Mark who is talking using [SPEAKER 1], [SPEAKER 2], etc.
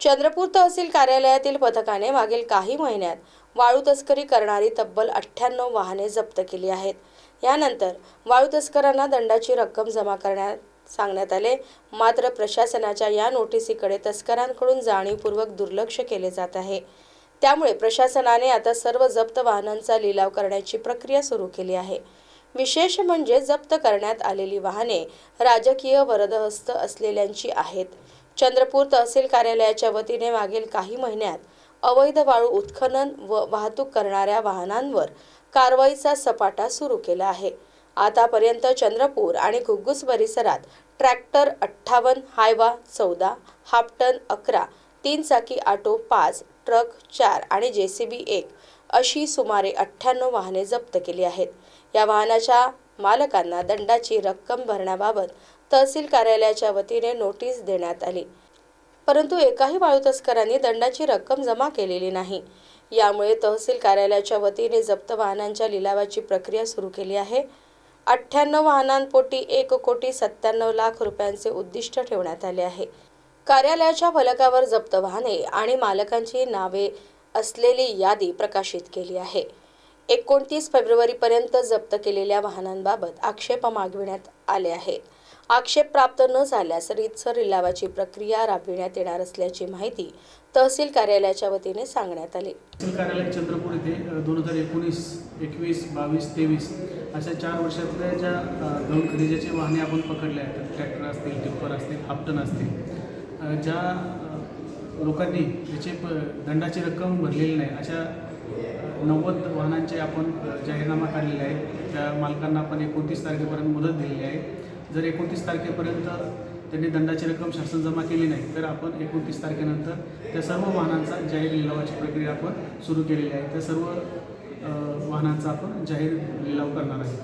[SPEAKER 1] चंद्रपूर तहसील कार्यालयातील पथकाने मागील काही महिन्यात वाळू तस्करी करणारी तब्बल अठ्ठ्याण्णव वाहने जप्त केली आहेत. यानंतर वाळू तस्करांना दंडाची रक्कम जमा करण्यात सांगण्यात आले. मात्र प्रशासनाच्या या नोटिसीकडे तस्करांकडून जाणीवपूर्वक दुर्लक्ष केले जात आहे. त्यामुळे प्रशासनाने आता सर्व जप्त वाहनांचा लिलाव करण्याची प्रक्रिया सुरू केली आहे. विशेष म्हणजे जप्त करण्यात आलेली वाहने राजकीय वरदहस्त असलेल्यांची आहेत. चंद्रपूर तहसील कार्यालयाच्या वतीने मागील काही महिन्यात अवैध वाळू उत्खनन व वाहतूक करणाऱ्या वाहनांवर कारवाईचा सपाटा सुरू केला आहे. आतापर्यंत चंद्रपूर आणि घुग्गुस परिसरात ट्रॅक्टर अठ्ठावन्न हायवा चौदा हापटन अकरा तीन चाकी ऑटो पाच ट्रक चार आणि जे सी बी एक अशी सुमारे अठ्ठ्याण्णव वाहने जप्त केली आहेत. या वाहनाच्या मालकांना दंडाची रक्कम भरण्याबाबत तहसील कार्यालयाच्या वतीने नोटीस देण्यात आली. परंतु एकाही वाळू तस्करांनी दंडाची रक्कम जमा केलेली नाही. यामुळे तहसील कार्यालयाच्या वतीने जप्त वाहनांच्या लिलावाची प्रक्रिया सुरू केली आहे. अठ्ठ्याण्णव वाहनांपोटी एक कोटी सत्त्याण्णव लाख रुपयांचे उद्दिष्ट ठेवण्यात आले आहे. कार्यालयाच्या फलकावर जप्त वाहने आणि मालकांची नावे असलेली यादी प्रकाशित केली आहे. एकोणतीस फेब्रुवारीपर्यंत जप्त केलेल्या वाहनांबाबत आक्षेप मागविण्यात आले आहेत. आक्षेप प्राप्त न झाल्यास रीतसर लिलावाची प्रक्रिया राबविण्यात येणार असल्याची माहिती तहसील कार्यालयाच्या वतीने सांगण्यात आली.
[SPEAKER 2] तहसील कार्यालय चंद्रपूर येथे दोन हजार एकोणीस एकवीस बावीस तेवीस अशा चार वर्षातल्या ज्या गहू खरेदीचे वाहने आपण पकडले आहेत ट्रॅक्टर असतील टिप्पर असतील हापटन असतील ज्या लोकांनी त्याचे प दंडाची रक्कम भरलेली नाही अशा नव्वद वाहनांचे आपण जाहीरनामा काढलेले आहे त्या मालकांना आपण एकोणतीस तारखेपर्यंत मुदत दिलेली आहे. जर एकोणतीस तारखेपर्यंत त्यांनी दंडाची रक्कम शासन जमा केली नाही तर आपण एकोणतीस तारखेनंतर त्या सर्व वाहनांचा जाहीर लिलावाची प्रक्रिया आपण सुरू केलेली आहे. त्या सर्व वाहनांचा आपण जाहीर लिलाव करणार आहे